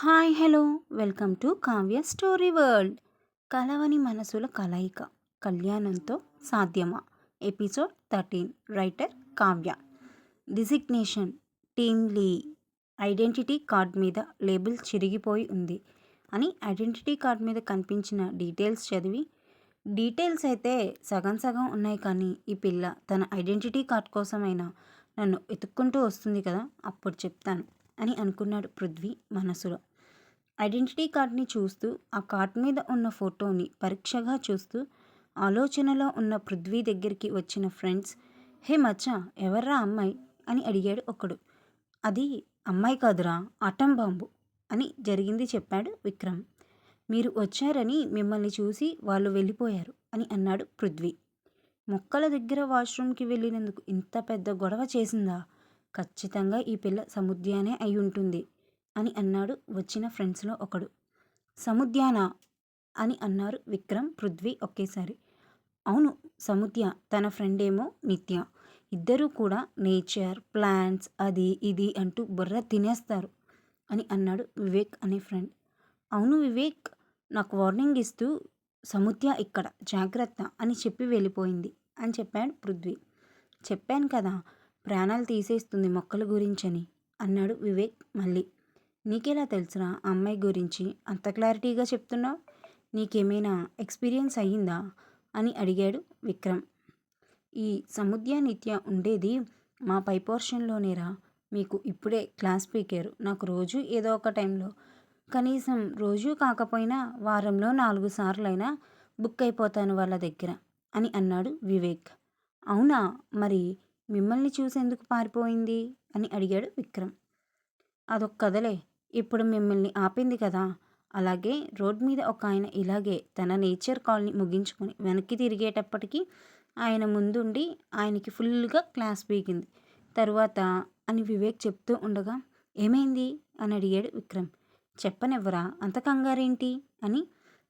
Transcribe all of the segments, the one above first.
Hi hello. Welcome to Kavya story world. కలవని మనసుల కలయిక. కళ్యాణంతో సాధ్యమా? Episode thirteen. Writer Kavya. Designation. Team lead identity card మీద లేబుల్ చిరిగిపోయి ఉంది అని ఐడెంటిటీ కార్డ్ మీద కనిపించిన డీటెయిల్స్ చదివి డీటెయిల్స్ అయితే సగం సగం ఉన్నాయి కానీ ఈ పిల్ల తన ఐడెంటిటీ కార్డ్ కోసమైనా నన్ను వెతుక్కుంటూ వస్తుంది కదా అప్పుడు చెప్తాను అని అనుకున్నాడు పృథ్వీ మనసులో. ఐడెంటిటీ కార్డ్ని చూస్తూ ఆ కార్డ్ మీద ఉన్న ఫోటోని పరీక్షగా చూస్తూ ఆలోచనలో ఉన్న పృథ్వీ దగ్గరికి వచ్చిన ఫ్రెండ్స్ హే మచ్చా ఎవర్రా అమ్మాయి? అని అడిగాడు ఒకడు. అది అమ్మాయి కాదురా అటం బాంబు అని జరిగింది చెప్పాడు విక్రమ్. మీరు వచ్చారని మిమ్మల్ని చూసి వాళ్ళు వెళ్ళిపోయారు అని అన్నాడు పృథ్వీ. మొక్కల దగ్గర వాష్రూమ్కి వెళ్ళినందుకు ఇంత పెద్ద గొడవ చేసిందా? ఖచ్చితంగా ఈ పిల్ల సముద్యానే అయి ఉంటుంది అని అన్నాడు వచ్చిన ఫ్రెండ్స్లో ఒకడు. సముద్యానా? అని అన్నారు విక్రమ్ పృథ్వీ ఒకేసారి. అవును సముద్య తన ఫ్రెండ్ ఏమో నిత్య. ఇద్దరూ కూడా నేచర్ ప్లాంట్స్ అది ఇది అంటూ బుర్ర తినేస్తారు అని అన్నాడు వివేక్ అనే ఫ్రెండ్. అవును వివేక్ నాకు వార్నింగ్ ఇస్తూ సముద్య ఇక్కడ జాగ్రత్త అని చెప్పి వెళ్ళిపోయింది అని చెప్పాడు పృథ్వీ. చెప్పాను కదా ప్రాణాలు తీసేస్తుంది మొక్కల గురించని అన్నాడు వివేక్ మళ్ళీ. నీకెలా తెలుసురా అమ్మాయి గురించి? అంత క్లారిటీగా చెప్తున్నావు? నీకేమైనా ఎక్స్పీరియన్స్ అయ్యిందా? అని అడిగాడు విక్రమ్. ఈ సముద్య నిత్య ఉండేది మా పై పోర్షన్లోనేరా. మీకు ఇప్పుడే క్లాస్ పీకారు. నాకు రోజు ఏదో ఒక టైంలో. కనీసం రోజు కాకపోయినా వారంలో నాలుగు సార్లైనా బుక్ అయిపోతాను వాళ్ళ దగ్గర అని అన్నాడు వివేక్. అవునా? మరి మిమ్మల్ని చూసేందుకు పారిపోయింది? అని అడిగాడు విక్రమ్. అదొక కథలే ఇప్పుడు మిమ్మల్ని ఆపింది కదా. అలాగే రోడ్ మీద ఒక ఆయన ఇలాగే తన నేచర్ కాల్ని ముగించుకొని వెనక్కి తిరిగేటప్పటికీ ఆయన ముందుండి ఆయనకి ఫుల్గా క్లాస్ పీకింది తరువాత అని వివేక్ చెప్తూ ఉండగా ఏమైంది? అని అడిగాడు విక్రమ్. చెప్పనివ్వరా? అంత కంగారేంటి? అని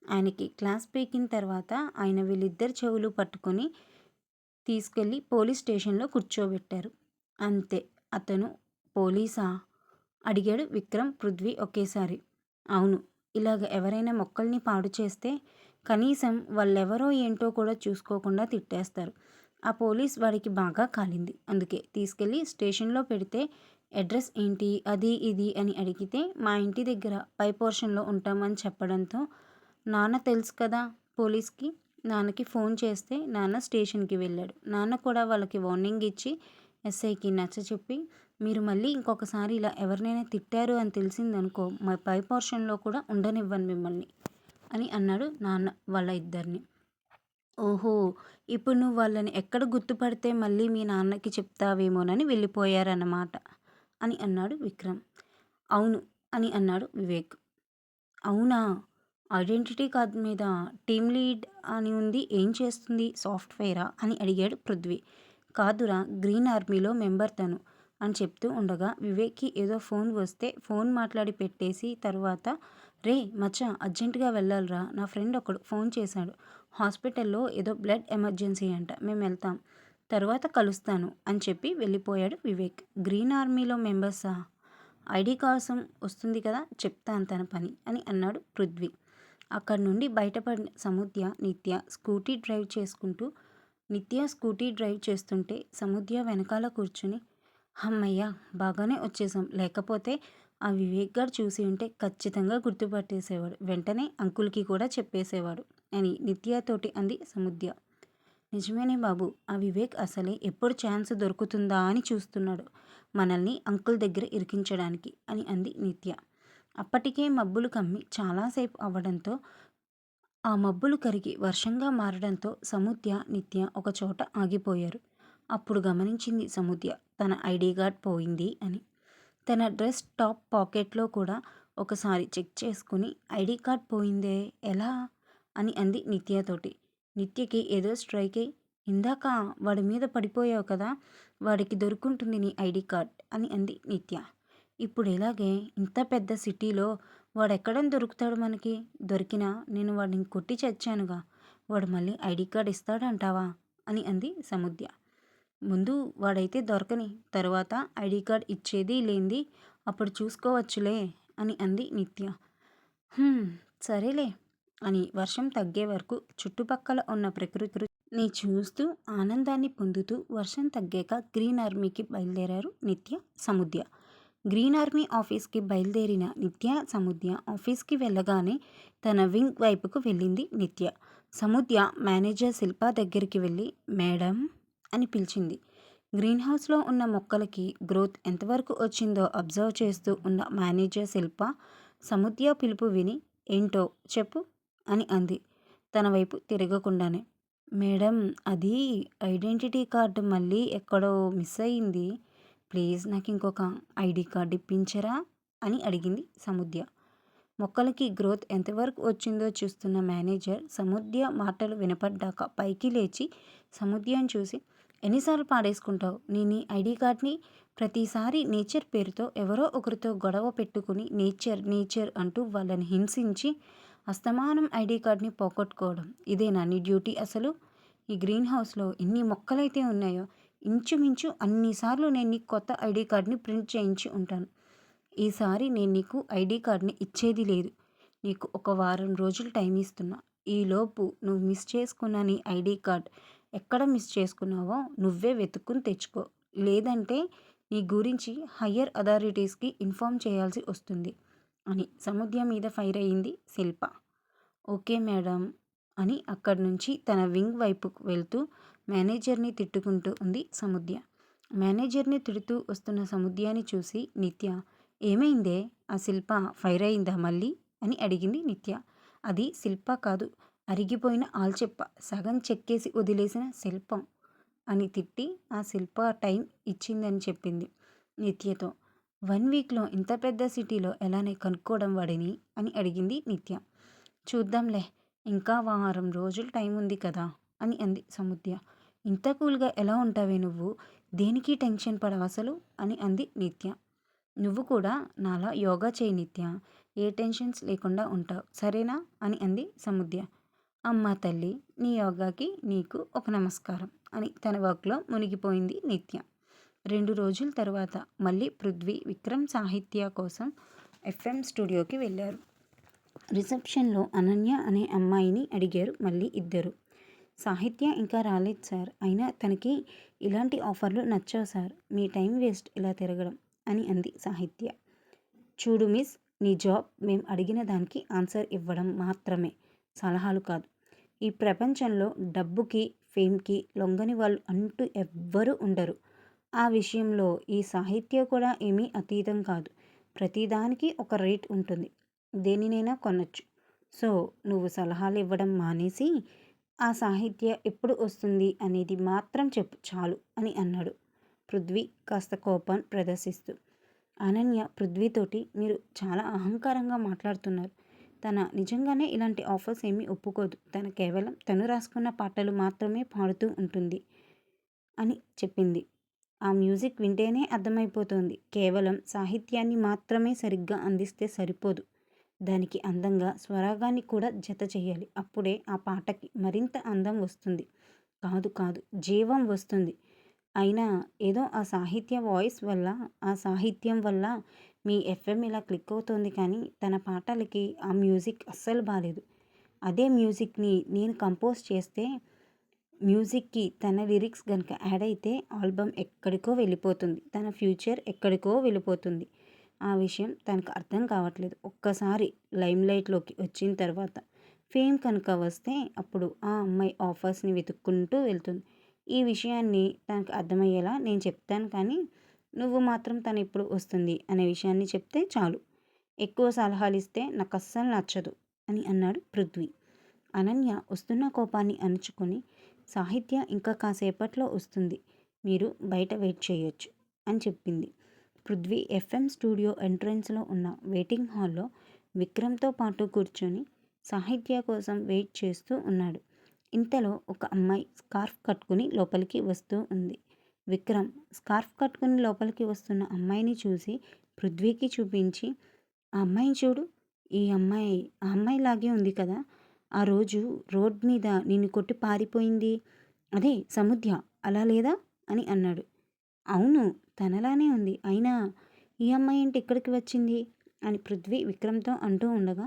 ఆయనకి క్లాస్ పీకిన తర్వాత ఆయన వీళ్ళిద్దరు చెవులు పట్టుకొని తీసుకెళ్ళి పోలీస్ స్టేషన్లో కూర్చోబెట్టారు. అంతే. అతను పోలీసా? అడిగాడు విక్రమ్ పృథ్వీ ఒకేసారి. అవును ఇలాగ ఎవరైనా మొక్కల్ని పాడు చేస్తే కనీసం వాళ్ళెవరో ఏంటో కూడా చూసుకోకుండా తిట్టేస్తారు. ఆ పోలీస్ వాడికి బాగా కాలింది. అందుకే తీసుకెళ్ళి స్టేషన్లో పెడితే అడ్రస్ ఏంటి అది ఇది అని అడిగితే మా ఇంటి దగ్గర పై పోర్షన్లో ఉంటామని చెప్పడంతో నాన్న తెలుసు కదా పోలీస్కి నాన్నకి ఫోన్ చేస్తే నాన్న స్టేషన్కి వెళ్ళాడు. నాన్న కూడా వాళ్ళకి వార్నింగ్ ఇచ్చి ఎస్ఐకి నచ్చ చెప్పి మీరు మళ్ళీ ఇంకొకసారి ఇలా ఎవరినైనా తిట్టారు అని తెలిసిందనుకో మా పై పోర్షన్లో కూడా ఉండనివ్వను మిమ్మల్ని అని అన్నాడు నాన్న వాళ్ళ ఇద్దరిని. ఓహో ఇప్పుడు నువ్వు వాళ్ళని ఎక్కడ గుర్తుపడితే మళ్ళీ మీ నాన్నకి చెప్తావేమోనని వెళ్ళిపోయారన్నమాట అని అన్నాడు విక్రమ్. అవును అని అన్నాడు వివేక్. అవునా? ఐడెంటిటీ కార్డ్ మీద టీమ్ లీడ్ అని ఉంది ఏం చేస్తుంది? సాఫ్ట్వేరా? అని అడిగాడు పృథ్వీ. కాదురా గ్రీన్ ఆర్మీలో మెంబర్ తను. అని చెప్తూ ఉండగా వివేక్కి ఏదో ఫోన్ వస్తే ఫోన్ మాట్లాడి పెట్టేసి తర్వాత రే మచ్చా అర్జెంటుగా వెళ్ళాలిరా నా ఫ్రెండ్ ఒకడు ఫోన్ చేశాడు హాస్పిటల్లో ఏదో బ్లడ్ ఎమర్జెన్సీ అంట మేము వెళ్తాం తర్వాత కలుస్తాను అని చెప్పి వెళ్ళిపోయాడు వివేక్. గ్రీన్ ఆర్మీలో మెంబర్సా? ఐడి కోసం వస్తుంది కదా చెప్తాను తన పని అని అన్నాడు పృథ్వీ. అక్కడి నుండి బయటపడిన సముద్య నిత్య స్కూటీ డ్రైవ్ చేసుకుంటూ నిత్య స్కూటీ డ్రైవ్ చేస్తుంటే సముద్య వెనకాల కూర్చుని హమ్మయ్య బాగానే వచ్చేసాం లేకపోతే ఆ వివేక్ గారు చూసి ఉంటే ఖచ్చితంగా గుర్తుపట్టేసేవాడు. వెంటనే అంకుల్కి కూడా చెప్పేసేవాడు. అని నిత్యతోటి అంది సముద్య. నిజమేనే బాబు ఆ వివేక్ అసలే ఎప్పుడు ఛాన్స్ దొరుకుతుందా అని చూస్తున్నాడు. మనల్ని అంకుల్ దగ్గర ఇరికించడానికి అని అంది నిత్య. అప్పటికే మబ్బులు కమ్మి చాలాసేపు అవ్వడంతో ఆ మబ్బులు కరిగి వర్షంగా మారడంతో సముద్య నిత్య ఒక చోట ఆగిపోయారు. అప్పుడు గమనించింది సముద్య. తన ఐడి కార్డ్ పోయింది అని. తన డ్రెస్ టాప్ పాకెట్లో కూడా ఒకసారి చెక్ చేసుకుని ఐడి కార్డ్ పోయిందే ఎలా? అని అంది నిత్యతోటి నిత్యకి ఏదో స్ట్రైక్. అయి ఇందాక వాడి మీద పడిపోయావు కదా వాడికి దొరుకుంటుంది నీ ఐడి కార్డ్ అని అంది నిత్య. ఇప్పుడు ఇలాగే ఇంత పెద్ద సిటీలో వాడెక్కడ దొరుకుతాడు మనకి? దొరికినా నేను వాడిని కొట్టి చచ్చానుగా. వాడు మళ్ళీ ఐడి కార్డ్ ఇస్తాడంటావా? అని అంది సముద్య. ముందు వాడైతే దొరకని తర్వాత ఐడి కార్డ్ ఇచ్చేది లేనిది అప్పుడు చూసుకోవచ్చులే అని అంది నిత్య. సరేలే అని వర్షం తగ్గే వరకు చుట్టుపక్కల ఉన్న ప్రకృతిని చూస్తూ ఆనందాన్ని పొందుతూ వర్షం తగ్గాక గ్రీన్ ఆర్మీకి బయలుదేరారు నిత్య సముద్య. గ్రీన్ ఆర్మీ ఆఫీస్కి బయలుదేరిన నిత్య సముద్య ఆఫీస్కి వెళ్ళగానే తన వింగ్ వైపుకు వెళ్ళింది నిత్య. సముద్య మేనేజర్ శిల్ప దగ్గరికి వెళ్ళి మేడం అని పిలిచింది. గ్రీన్ హౌస్లో ఉన్న మొక్కలకి గ్రోత్ ఎంతవరకు వచ్చిందో అబ్జర్వ్ చేస్తూ ఉన్న మేనేజర్ శిల్ప సముద్య పిలుపు విని ఏంటో చెప్పు అని అంది. తన వైపు తిరగకుండానే మేడం అది ఐడెంటిటీ కార్డు మళ్ళీ ఎక్కడో మిస్ అయింది. ప్లీజ్ నాకు ఇంకొక ఐడి కార్డు ఇప్పించరా అని అడిగింది సముద్య. మొక్కలకి గ్రోత్ ఎంతవరకు వచ్చిందో చూస్తున్న మేనేజర్ సముద్య మాటలు వినపడ్డాక పైకి లేచి సముద్యం చూసి ఎన్నిసార్లు పాడేసుకుంటావు? నీ నీ ఐడి కార్డ్ని ప్రతిసారి నేచర్ పేరుతో ఎవరో ఒకరితో గొడవ పెట్టుకుని నేచర్ నేచర్ అంటూ వాళ్ళని హింసించి అస్తమానం ఐడి కార్డ్ని పోగొట్టుకోవడం. ఇదేనా నీ డ్యూటీ అసలు? ఈ గ్రీన్ హౌస్లో ఎన్ని మొక్కలైతే ఉన్నాయో ఇంచుమించు అన్నిసార్లు నేను నీకు కొత్త ఐడి కార్డ్ని ప్రింట్ చేయించి ఉంటాను. ఈసారి నేను నీకు ఐడి కార్డ్ని ఇచ్చేది లేదు. నీకు ఒక వారం రోజులు టైం ఇస్తున్నా. ఈలోపు నువ్వు మిస్ చేసుకున్న నీ ఐడి కార్డ్ ఎక్కడ మిస్ చేసుకున్నావో నువ్వే వెతుక్కుని తెచ్చుకో. లేదంటే నీ గురించి హయ్యర్ అథారిటీస్కి ఇన్ఫామ్ చేయాల్సి వస్తుంది అని సముద్రం మీద ఫైర్ అయ్యింది శిల్ప. ఓకే మేడం అని అక్కడి నుంచి తన వింగ్ వైపుకు వెళ్తూ మేనేజర్ని తిట్టుకుంటూ ఉంది సముద్య. మేనేజర్ని తిడుతూ వస్తున్న సముద్యాన్ని చూసి నిత్య ఏమైందే? ఆ శిల్ప ఫైర్ అయిందా మళ్ళీ? అని అడిగింది నిత్య. అది శిల్ప కాదు అరిగిపోయిన ఆల్చెప్ప సగం చెక్కేసి వదిలేసిన శిల్పం అని తిట్టి ఆ శిల్ప టైం ఇచ్చిందని చెప్పింది నిత్యతో. వన్ వీక్లో ఇంత పెద్ద సిటీలో ఎలానే కనుక్కోవడం వాడిని అని అడిగింది నిత్య. చూద్దాంలే ఇంకా వారం రోజులు టైం ఉంది కదా అని అంది సముద్య. ఇంత కూల్గా ఎలా ఉంటావే నువ్వు? దేనికి టెన్షన్ పడవు అసలు? అని అంది నిత్య. నువ్వు కూడా నాలా యోగా చేయి నిత్య. ఏ టెన్షన్స్ లేకుండా ఉంటావు సరేనా? అని అంది సముద్య. అమ్మ తల్లి నీ యోగాకి నీకు ఒక నమస్కారం అని తన వర్క్లో మునిగిపోయింది నిత్య. రెండు రోజుల తర్వాత మళ్ళీ పృథ్వీ విక్రమ్ సాహిత్య కోసం ఎఫ్ఎం స్టూడియోకి వెళ్ళారు. రిసెప్షన్లో అనన్య అనే అమ్మాయిని అడిగారు మళ్ళీ ఇద్దరు. సాహిత్య ఇంకా రాలేదు సార్ అయినా తనకి ఇలాంటి ఆఫర్లు నచ్చావు సార్ మీ టైం వేస్ట్ ఇలా తిరగడం అని అంది సాహిత్య. చూడు మిస్ నీ జాబ్ మేము అడిగిన దానికి ఆన్సర్ ఇవ్వడం మాత్రమే సలహాలు కాదు. ఈ ప్రపంచంలో డబ్బుకి ఫేమ్కి లొంగని వాళ్ళు అంటూ ఎవ్వరూ ఉండరు. ఆ విషయంలో ఈ సాహిత్యం కూడా ఏమీ అతీతం కాదు. ప్రతిదానికి ఒక రేట్ ఉంటుంది. దేనినైనా కొనచ్చు. సో నువ్వు సలహాలు ఇవ్వడం మానేసి ఆ సాహిత్య ఎప్పుడు వస్తుంది అనేది మాత్రం చెప్పు చాలు అని అన్నాడు. పృథ్వీ కాస్త కోపం ప్రదర్శిస్తూ. అనన్య పృథ్వీతోటి మీరు చాలా అహంకారంగా మాట్లాడుతున్నారు. తన నిజంగానే ఇలాంటి ఆఫర్స్ ఏమీ ఒప్పుకోదు. తన కేవలం తను రాసుకున్న పాటలు మాత్రమే పాడుతూ ఉంటుంది అని చెప్పింది. ఆ మ్యూజిక్ వింటేనే అర్థమైపోతుంది. కేవలం సాహిత్యాన్ని మాత్రమే సరిగ్గా అందిస్తే సరిపోదు. దానికి అందంగా స్వరాగాన్ని కూడా జత చేయాలి. అప్పుడే ఆ పాటకి మరింత అందం వస్తుంది. కాదు కాదు జీవం వస్తుంది. అయినా ఏదో ఆ సాహిత్య వాయిస్ వల్ల ఆ సాహిత్యం వల్ల మీ ఎఫ్ఎం ఇలా క్లిక్ అవుతుంది కానీ తన పాటలకి ఆ మ్యూజిక్ అస్సలు బాగాలేదు అదే మ్యూజిక్ని నేను కంపోజ్ చేస్తే మ్యూజిక్కి తన లిరిక్స్ కనుక యాడ్ అయితే ఆల్బమ్ ఎక్కడికో వెళ్ళిపోతుంది. తన ఫ్యూచర్ ఎక్కడికో వెళ్ళిపోతుంది. ఆ విషయం తనకు అర్థం కావట్లేదు. ఒక్కసారి లైమ్లైట్లోకి వచ్చిన తర్వాత ఫేమ్ కనుక వస్తే అప్పుడు ఆ అమ్మాయి ఆఫర్స్ని వెతుక్కుంటూ వెళ్తుంది. ఈ విషయాన్ని తనకు అర్థమయ్యేలా నేను చెప్తాను కానీ నువ్వు మాత్రం తను ఇప్పుడు వస్తుంది అనే విషయాన్ని చెప్తే చాలు. ఎక్కువ సలహాలు ఇస్తే నాకు అస్సలు నచ్చదు అని అన్నాడు పృథ్వీ. అనన్య వస్తున్న కోపాన్ని అణుచుకొని సాహిత్య ఇంకా కాసేపట్లో వస్తుంది మీరు బయట వెయిట్ చేయొచ్చు అని చెప్పింది. పృథ్వీ ఎఫ్ఎం స్టూడియో ఎంట్రన్స్లో ఉన్న వెయిటింగ్ హాల్లో విక్రమ్తో పాటు కూర్చొని సాహిత్య కోసం వెయిట్ చేస్తూ ఉన్నాడు. ఇంతలో ఒక అమ్మాయి స్కార్ఫ్ కట్టుకుని లోపలికి వస్తూ ఉంది. విక్రమ్ స్కార్ఫ్ కట్టుకుని లోపలికి వస్తున్న అమ్మాయిని చూసి పృథ్వీకి చూపించి ఆ అమ్మాయిని చూడు ఈ అమ్మాయి ఆ అమ్మాయి లాగే ఉంది కదా. ఆ రోజు రోడ్ మీద నిన్ను కొట్టి పారిపోయింది. అదే సముద్య అలా లేదా? అని అన్నాడు. అవును తనలానే ఉంది. అయినా ఈ అమ్మాయి ఏంటి ఇక్కడికి వచ్చింది? అని పృథ్వీ విక్రమ్తో అంటూ ఉండగా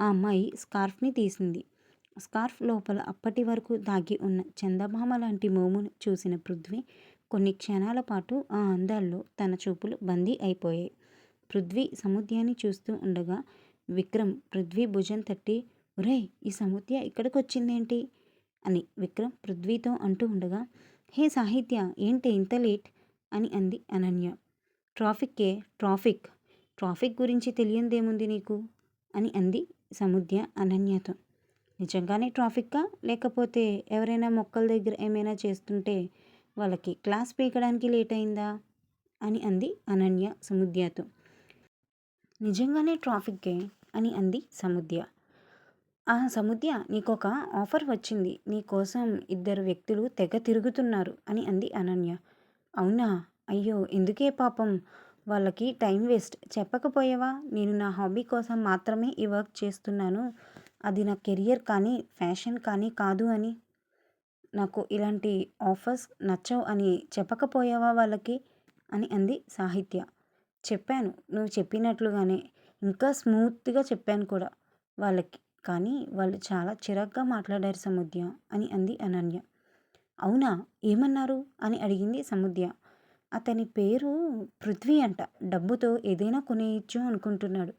ఆ అమ్మాయి స్కార్ఫ్ని తీసింది. స్కార్ఫ్ లోపల అప్పటి వరకు దాగి ఉన్న చందమామ లాంటి మోమును చూసిన పృథ్వీ కొన్ని క్షణాల పాటు ఆ అందాల్లో తన చూపులు బందీ అయిపోయాయి. పృథ్వీ సముద్యాన్ని చూస్తూ ఉండగా విక్రమ్ పృథ్వీ భుజం తట్టి ఒరేయ్ ఈ సముద్య ఇక్కడికి వచ్చిందేంటి అని విక్రమ్ పృథ్వీతో అంటూ ఉండగా హే సాహిత్య ఏంటి ఇంత లేట్? అని అంది అనన్య. ట్రాఫిక్కే ట్రాఫిక్. ట్రాఫిక్ గురించి తెలియందేముంది నీకు? అని అంది సముద్య అనన్యతో. నిజంగానే ట్రాఫిక్కా? లేకపోతే ఎవరైనా మొక్కల దగ్గర ఏమైనా చేస్తుంటే వాళ్ళకి క్లాస్ పీకడానికి లేట్ అయిందా? అని అంది అనన్య సముద్యతో. నిజంగానే ట్రాఫిక్కే? అని అంది సముద్య. ఆ సముద్య నీకొక ఆఫర్ వచ్చింది. నీ కోసం ఇద్దరు వ్యక్తులు తెగ తిరుగుతున్నారు అని అంది అనన్య. అవునా? అయ్యో ఎందుకే పాపం? వాళ్ళకి టైం వేస్ట్. చెప్పకపోయావా? నేను నా హాబీ కోసం మాత్రమే ఈ వర్క్ చేస్తున్నాను. అది నా కెరియర్ కానీ ఫ్యాషన్ కానీ కాదు అని. నాకు ఇలాంటి ఆఫర్స్ నచ్చవు అని చెప్పకపోయావా వాళ్ళకి? అని అంది సాహిత్య. చెప్పాను. నువ్వు చెప్పినట్లుగానే ఇంకా స్మూత్గా చెప్పాను కూడా వాళ్ళకి. కానీ వాళ్ళు చాలా చిరాగ్గా మాట్లాడారు సముద్య అని అంది అనన్య. అవునా? ఏమన్నారు? అని అడిగింది సముద్య. అతని పేరు పృథ్వీ అంట. డబ్బుతో ఏదైనా కొనేయచ్చు అనుకుంటున్నాడు.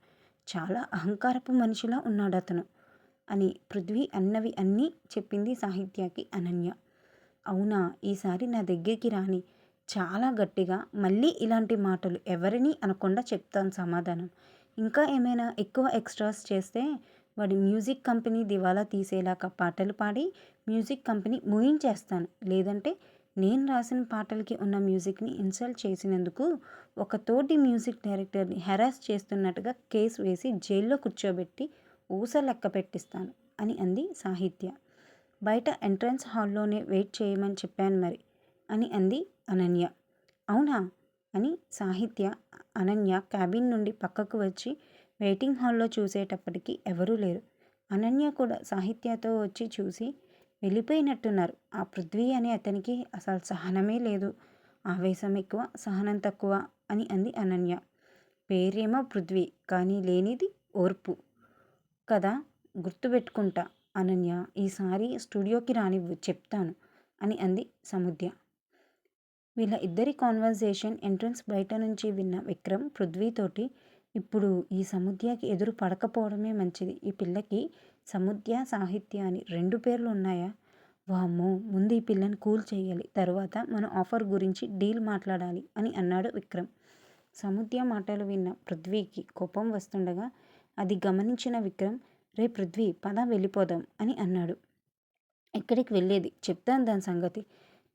చాలా అహంకారపు మనిషిలా ఉన్నాడు అతను అని పృథ్వీ అన్నవి అన్నీ చెప్పింది సాహిత్యకి అనన్య. అవునా ఈసారి నా దగ్గరికి రాని. చాలా గట్టిగా మళ్ళీ ఇలాంటి మాటలు ఎవరిని అనకుండా చెప్తాను సమాధానం. ఇంకా ఏమైనా ఎక్కువ ఎక్స్ట్రాస్ చేస్తే వాడి మ్యూజిక్ కంపెనీ దివాలా తీసేలాగా పాటలు పాడి మ్యూజిక్ కంపెనీ ముయించేస్తాను. లేదంటే నేను రాసిన పాటలకి ఉన్న మ్యూజిక్ని ఇన్సల్ట్ చేసినందుకు ఒక తోటి మ్యూజిక్ డైరెక్టర్ని హెరాస్ చేస్తున్నట్టుగా కేసు వేసి జైల్లో కూర్చోబెట్టి ఊస లెక్క పెట్టిస్తాను అని అంది సాహిత్య. బయట ఎంట్రన్స్ హాల్లోనే వెయిట్ చేయమని చెప్పాను మరి అని అంది అనన్య. అవునా? అని సాహిత్య అనన్య క్యాబిన్ నుండి పక్కకు వచ్చి వెయిటింగ్ హాల్లో చూసేటప్పటికి ఎవరూ లేరు. అనన్య కూడా సాహిత్యతో వచ్చి చూసి వెళ్ళిపోయినట్టున్నారు. ఆ పృథ్వీ అనే అతనికి అసలు సహనమే లేదు. ఆవేశం ఎక్కువ సహనం తక్కువ అని అంది అనన్య. పేరేమో పృథ్వీ కానీ లేనిది ఓర్పు. కదా గుర్తుపెట్టుకుంటా అనన్య ఈసారి స్టూడియోకి రానివ్వు చెప్తాను అని అంది సముద్య. వీళ్ళ ఇద్దరి కాన్వర్జేషన్ ఎంట్రన్స్ బయట నుంచి విన్న విక్రమ్ పృథ్వీతోటి ఇప్పుడు ఈ సముద్యకి ఎదురు పడకపోవడమే మంచిది. ఈ పిల్లకి సముద్య సాహిత్య అని రెండు పేర్లు ఉన్నాయా? వామ్మో ముందు ఈ పిల్లని కూల్ చేయాలి తర్వాత మన ఆఫర్ గురించి డీల్ మాట్లాడాలి అని అన్నాడు విక్రమ్. సముద్య మాటలు విన్న పృథ్వీకి కోపం వస్తుండగా అది గమనించిన విక్రమ్ రే పృథ్వీ పద వెళ్ళిపోదాం అని అన్నాడు. ఎక్కడికి వెళ్ళేది? చెప్తాను దాని సంగతి.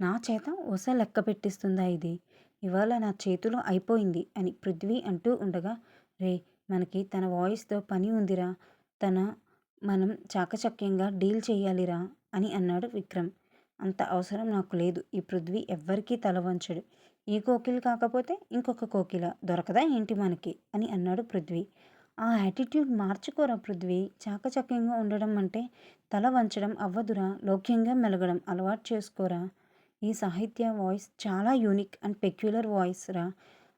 నా చేత ఒస లెక్క పెట్టిస్తుందా ఇది? ఇవాళ నా చేతిలో అయిపోయింది అని పృథ్వీ అంటూ ఉండగా రే మనకి తన వాయిస్తో పని ఉందిరా. తన మనం చాకచక్యంగా డీల్ చేయాలిరా అని అన్నాడు విక్రమ్. అంత అవసరం నాకు లేదు. ఈ పృథ్వీ ఎవ్వరికీ తల వంచడు. ఈ కోకిల కాకపోతే ఇంకొక కోకిల దొరకదా ఏంటి మనకి? అని అన్నాడు పృథ్వీ. ఆ యాటిట్యూడ్ మార్చుకోరా పృథ్వీ? చాకచక్యంగా ఉండడం అంటే తల వంచడం అవ్వదురా లోక్యంగా మెలగడం అలవాటు చేసుకోరా? ఈ సాహిత్య వాయిస్ చాలా యూనిక్ అండ్ పెక్యులర్ వాయిస్ రా.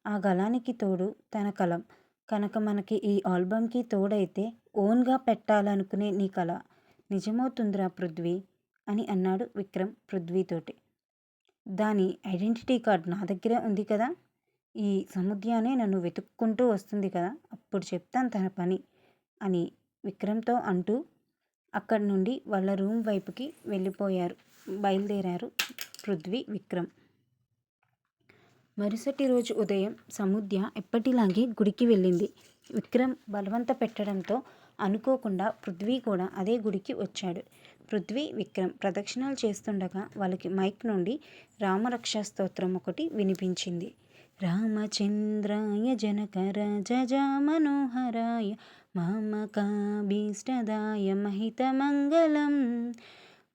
ఆ గలానికి తోడు తన కలం. కనుక మనకి ఈ ఆల్బమ్కి తోడైతే ఓన్గా పెట్టాలనుకునే నీ కళ నిజమవుతుందిరా పృథ్వీ? అని అన్నాడు విక్రమ్ పృథ్వీతోటి దాని ఐడెంటిటీ కార్డ్ నా దగ్గరే ఉంది కదా? ఈ సముద్యానే నన్ను వెతుక్కుంటూ వస్తుంది కదా అప్పుడు చెప్తాను తన పని అని విక్రమ్తో అంటూ అక్కడి నుండి వాళ్ళ రూమ్ వైపుకి వెళ్ళిపోయారు. బయలుదేరారు పృథ్వీ విక్రమ్. మరుసటి రోజు ఉదయం సముద్య ఎప్పటిలాగే గుడికి వెళ్ళింది. విక్రమ్ బలవంత పెట్టడంతో అనుకోకుండా పృథ్వీ కూడా అదే గుడికి వచ్చాడు. పృథ్వీ విక్రమ్ ప్రదక్షిణాలు చేస్తుండగా వాళ్ళకి మైక్ నుండి రామరక్ష స్తోత్రం ఒకటి వినిపించింది. రామచంద్రాయ జనకరాజ మనోహరాయ మామకాభీష్టదాయ మహితమంగళం.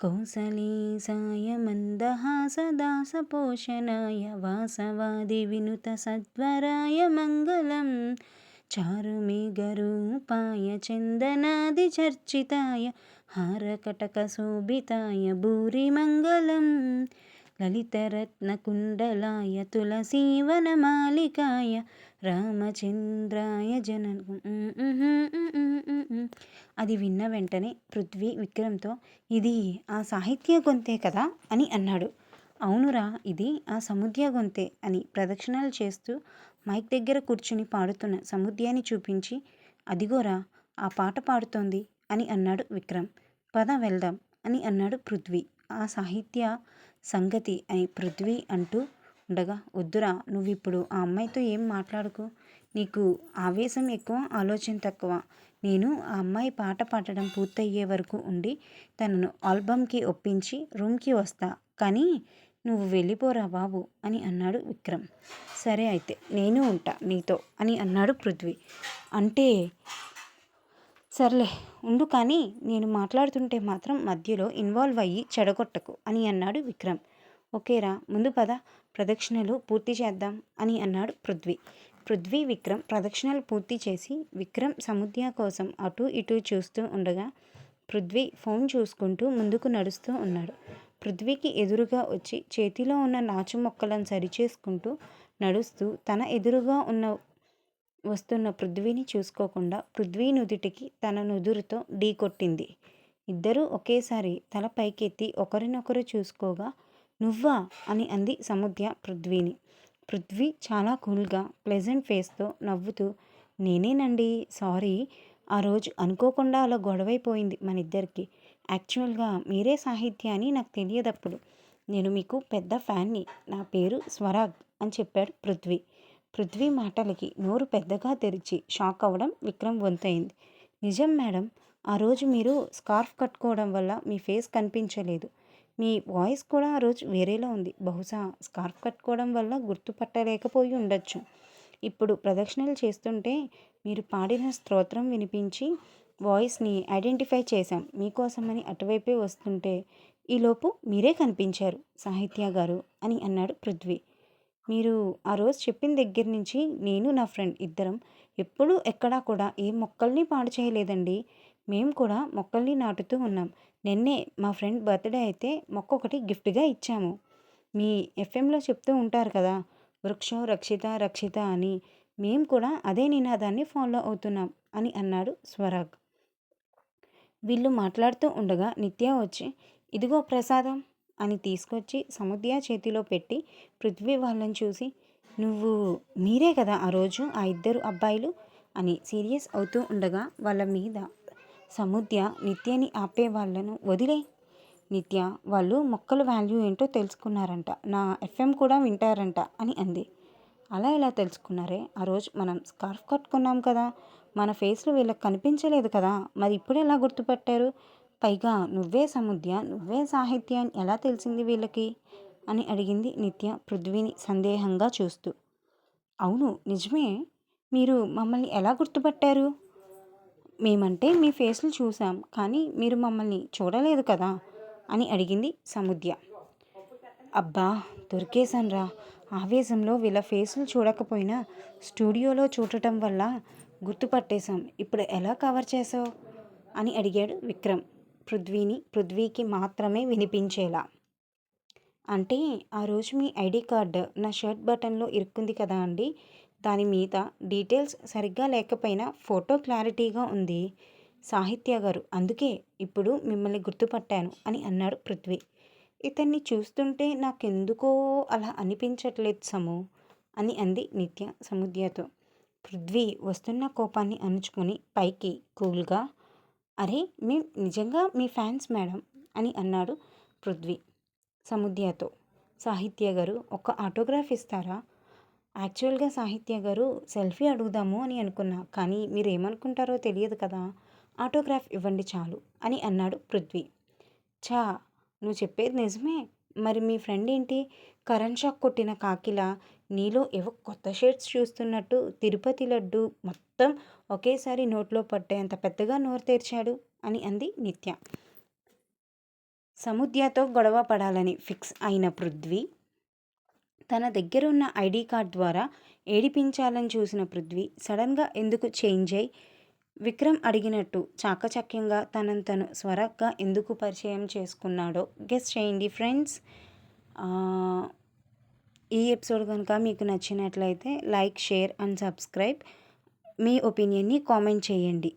కౌసలీసాయ మందహాసదాసపోషణాయ వాసవాది వినుత సద్వరాయ మంగళం. చారుమేఘరూపాయ చందనాదిచర్చితాయ హారకటకశోభితాయ భూరిమంగళం. లలితరత్నకుండలాయ తులసీవనమాలికాయ రామచంద్రాయ జన అది విన్న వెంటనే పృథ్వీ విక్రమ్తో ఇది ఆ సాహిత్య గొంతే కదా? అని అన్నాడు. అవునురా ఇది ఆ సముద్య గొంతే అని ప్రదక్షిణాలు చేస్తూ మైక్ దగ్గర కూర్చుని పాడుతున్న సముద్యాన్ని చూపించి అదిగోరా ఆ పాట పాడుతోంది అని అన్నాడు విక్రమ్. పద వెళ్దాం అని అన్నాడు పృథ్వీ. ఆ సాహిత్య సంగతి అని పృథ్వీ అంటూ ఉండగా వద్దురా నువ్వు ఇప్పుడు ఆ అమ్మాయితో ఏం మాట్లాడుకు? నీకు ఆవేశం ఎక్కువ ఆలోచన తక్కువ. నేను ఆ అమ్మాయి పాట పాడడం పూర్తయ్యే వరకు ఉండి తనను ఆల్బమ్కి ఒప్పించి రూమ్కి వస్తా. కానీ నువ్వు వెళ్ళిపోరా బాబు అని అన్నాడు విక్రమ్. సరే అయితే నేను ఉంటా నీతో అని అన్నాడు పృథ్వీ. అంటే సర్లే ఉండు కానీ నేను మాట్లాడుతుంటే మాత్రం మధ్యలో ఇన్వాల్వ్ అయ్యి చెడగొట్టకు అని అన్నాడు విక్రమ్. ఓకేరా ముందు పద ప్రదక్షిణలు పూర్తి చేద్దాం అని అన్నాడు పృథ్వీ. పృథ్వీ విక్రమ్ ప్రదక్షిణలు పూర్తి చేసి విక్రమ్ సముద్య కోసం అటు ఇటు చూస్తూ ఉండగా పృథ్వీ ఫోన్ చూసుకుంటూ ముందుకు నడుస్తూ ఉన్నాడు. పృథ్వీకి ఎదురుగా వచ్చి చేతిలో ఉన్న నాచు మొక్కలను సరిచేసుకుంటూ నడుస్తూ తన ఎదురుగా ఉన్న వస్తున్న పృథ్వీని చూసుకోకుండా పృథ్వీ నుదుటికి తన నుదురుతో ఢీకొట్టింది ఇద్దరూ ఒకేసారి తల పైకెత్తి ఒకరినొకరు చూసుకోగా నువ్వా? అని అంది సముద్య పృథ్వీని. పృథ్వీ చాలా కూల్గా ప్లెజెంట్ ఫేస్తో నవ్వుతూ నేనేనండి సారీ. ఆ రోజు అనుకోకుండా అలా గొడవైపోయింది మన ఇద్దరికి యాక్చువల్గా మీరే సాహిత్య అని నాకు తెలియదప్పుడు. నేను మీకు పెద్ద ఫ్యాన్ని. నా పేరు స్వరాగ్ అని చెప్పాడు పృథ్వీ. పృథ్వీ మాటలకి నోరు పెద్దగా తెరిచి షాక్ అవ్వడం విక్రమ్ వంతైంది నిజం మేడం ఆ రోజు మీరు స్కార్ఫ్ కట్టుకోవడం వల్ల మీ ఫేస్ కనిపించలేదు. మీ వాయిస్ కూడా ఆ రోజు వేరేలా ఉంది. బహుశా స్కార్ఫ్ కట్టుకోవడం వల్ల గుర్తుపట్టలేకపోయి ఉండొచ్చు. ఇప్పుడు ప్రదక్షిణలు చేస్తుంటే మీరు పాడిన స్తోత్రం వినిపించి వాయిస్ని ఐడెంటిఫై చేశాం. మీకోసమని అటువైపే వస్తుంటే ఈలోపు మీరే కనిపించారు సాహిత్య గారు అని అన్నాడు పృథ్వీ. మీరు ఆ రోజు చెప్పిన దగ్గర నుంచి నేను నా ఫ్రెండ్ ఇద్దరం ఎప్పుడూ ఎక్కడా కూడా ఏ మొక్కల్ని పాడు చేయలేదండి. మేము కూడా మొక్కల్ని నాటుతూ ఉన్నాం. నిన్నే మా ఫ్రెండ్ బర్త్డే అయితే మొక్క ఒకటి గిఫ్ట్గా ఇచ్చాము. మీ ఎఫ్ఎంలో చెప్తూ ఉంటారు కదా వృక్షం రక్షిత రక్షిత అని. మేము కూడా అదే నినాదాన్ని ఫాలో అవుతున్నాం అని అన్నాడు స్వరాగ్. వీళ్ళు మాట్లాడుతూ ఉండగా నిత్య వచ్చి ఇదిగో ప్రసాదం. అని తీసుకొచ్చి సముద్య చేతిలో పెట్టి పృథ్వీ వాళ్ళని చూసి నువ్వు మీరే కదా ఆ రోజు ఆ ఇద్దరు అబ్బాయిలు? అని సీరియస్ అవుతూ ఉండగా వాళ్ళ మీద సముద్య నిత్యని ఆపే వాళ్ళను వదిలే నిత్య వాళ్ళు మొక్కల వాల్యూ ఏంటో తెలుసుకున్నారంట నా ఎఫ్ఎం కూడా వింటారంట అని అంది. అలా ఎలా తెలుసుకున్నారే? ఆ రోజు మనం స్కార్ఫ్ కట్టుకున్నాం కదా మన ఫేస్లో వీళ్ళకి కనిపించలేదు కదా మరి ఇప్పుడు ఎలా గుర్తుపట్టారు? పైగా నువ్వే సముద్య నువ్వే సాహిత్యం ఎలా తెలిసింది వీళ్ళకి? అని అడిగింది నిత్య పృథ్వీని సందేహంగా చూస్తూ. అవును నిజమే. మీరు మమ్మల్ని ఎలా గుర్తుపట్టారు? మేమంటే మీ ఫేస్లు చూసాం కానీ మీరు మమ్మల్ని చూడలేదు కదా? అని అడిగింది సముద్య. అబ్బా దొరికేశాన్రా. ఆవేశంలో వీళ్ళ ఫేసులు చూడకపోయినా స్టూడియోలో చూడటం వల్ల గుర్తుపట్టేశాం. ఇప్పుడు ఎలా కవర్ చేసావు అని అడిగాడు విక్రమ్. పృథ్వీని పృథ్వీకి మాత్రమే వినిపించేలా. అంటే ఆ రోజు మీ ఐడి కార్డు నా షర్ట్ బటన్లో ఇరుక్కుంది కదా అండి. దాని మీద డీటెయిల్స్ సరిగ్గా లేకపోయినా ఫోటో క్లారిటీగా ఉంది సాహిత్య గారు. అందుకే ఇప్పుడు మిమ్మల్ని గుర్తుపట్టాను అని అన్నాడు పృథ్వీ. ఇతన్ని చూస్తుంటే నాకెందుకో అలా అనిపించట్లేదు సము అని అంది నిత్య సముద్యతో. పృథ్వీ వస్తున్న కోపాన్ని అణుచుకొని పైకి కూల్గా అరే మీ నిజంగా మీ ఫ్యాన్స్ మేడం అని అన్నాడు పృథ్వీ సముద్యతో. సాహిత్య గారు ఒక ఆటోగ్రాఫ్ ఇస్తారా? యాక్చువల్గా సాహిత్య గారు సెల్ఫీ అడుగుదాము అని అనుకున్నా కానీ మీరు ఏమనుకుంటారో తెలియదు కదా. ఆటోగ్రాఫ్ ఇవ్వండి చాలు అని అన్నాడు పృథ్వీ. చా నువ్వు చెప్పేది నిజమే. మరి మీ ఫ్రెండ్ ఏంటి? కరెంట్ షాక్ కొట్టిన కాకిలా నీలో ఏవో కొత్త షేడ్స్ చూస్తున్నట్టు తిరుపతి లడ్డు మొత్తం ఒకేసారి నోట్లో పట్టేంత పెద్దగా నోరు తెరిచాడు అని అంది నిత్య. సముద్యతో గొడవ పడాలని ఫిక్స్ అయిన పృథ్వీ తన దగ్గర ఉన్న ఐడి కార్డ్ ద్వారా ఏడిపించాలని చూసిన పృథ్వీ సడన్గా ఎందుకు చేంజ్ అయి విక్రమ్ అడిగినట్టు చాకచక్యంగా తనను తను స్వరగ్గా ఎందుకు పరిచయం చేసుకున్నాడో గెస్ చేయండి ఫ్రెండ్స్. ఈ ఎపిసోడ్ కనుక మీకు నచ్చినట్లయితే లైక్ షేర్ అండ్ సబ్స్క్రైబ్. మీ ఒపీనియన్ని కామెంట్ చేయండి.